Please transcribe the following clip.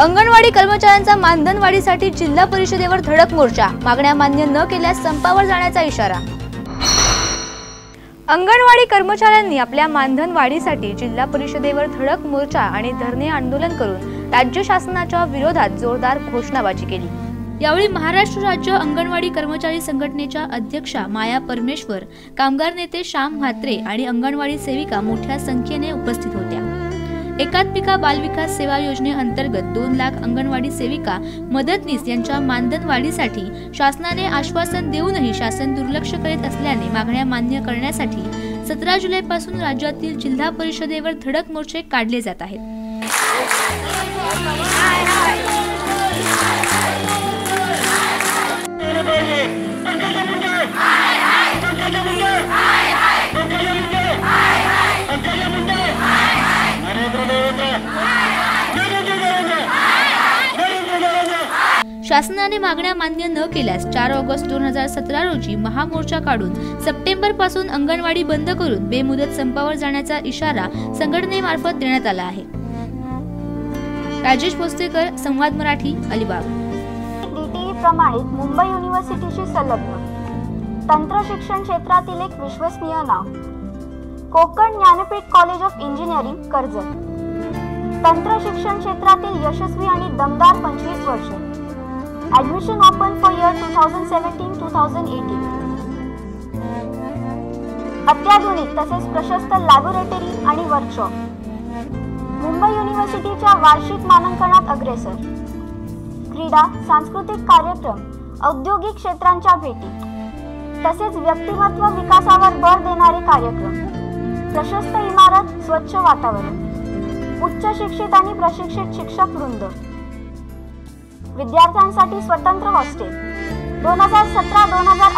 अंगणवाडी कर्मचाऱ्यांचा मानधन वाढीसाठी जिल्हा परिषदेवर धडक मोर्चा. मागण्या मान्य न केल्यास संपावर जाण्याचा इशारा. अंगणवाडी कर्मचाऱ्यांनी आपल्या मानधन वाढीसाठी जिल्हा परिषदेवर धडक मोर्चा आणि धरणे आंदोलन करून राज्य शासनाच्या विरोधात जोरदार घोषणाबाजी केली. यावेळी महाराष्ट्र राज्य अंगणवाडी कर्मचारी संघटनेच्या अध्यक्षा माया परमेश्वर कामगार नेते श्याम म्हात्रे आणि अंगणवाडी सेविका मोठ्या संख्येने उपस्थित होत्या. एकात्मिका बालविकास सेवा योजनेअंतर्गत दोन लाख अंगणवाडी सेविका मदतनीस यांच्या मानधन वाढीसाठी शासनाने आश्वासन देऊनही शासन दुर्लक्ष करीत असल्याने मागण्या मान्य करण्यासाठी सतरा जुलैपासून राज्यातील जिल्हा परिषदेवर धडक मोर्चे काढले जात आहेत. शासनाने मागण्या मान्य न केल्यास चार ऑगस्ट दोन हजार सतरा रोजी महामोर्चा काढून सप्टेंबरपासून अंगणवाडी बंद करून बेमुदत संपावर जाण्याचा इशारा संघटनेमार्फत देण्यात आला आहे. राजेश भोसलेकर संवाद मराठी अलिबाग. प्रमाणित मुंबई युनिव्हर्सिटीशी संलग्न. तंत्र शिक्षण क्षेत्रातील एक विश्वसनीय नाव. Konkan Dnyanpeeth college of engineering Karjat. तंत्र शिक्षण क्षेत्रातील यशस्वी आणि दमदार पंचवीस वर्ष. Admission open for year two thousand seventeen two thousand eighteen अत्याधुनिक तसेच प्रशस्त लॅबोरेटरी आणि वर्कशॉप मुंबई युनिव्हर्सिटीच्या वार्षिक मानांकनात अग्रेसर क्रीडा सांस्कृतिक कार्यक्रम औद्योगिक क्षेत्रांच्या भेटी. तसेच व्यक्तिमत्व विकासावर भर देणारे कार्यक्रम. प्रशस्त इमारत स्वच्छ वातावरण. उच्च शिक्षित आणि प्रशिक्षित शिक्षक वृंद. विद्यार्थ्यांसाठी स्वतंत्र हॉस्टेल. दोन हजार सतरा दोन हजार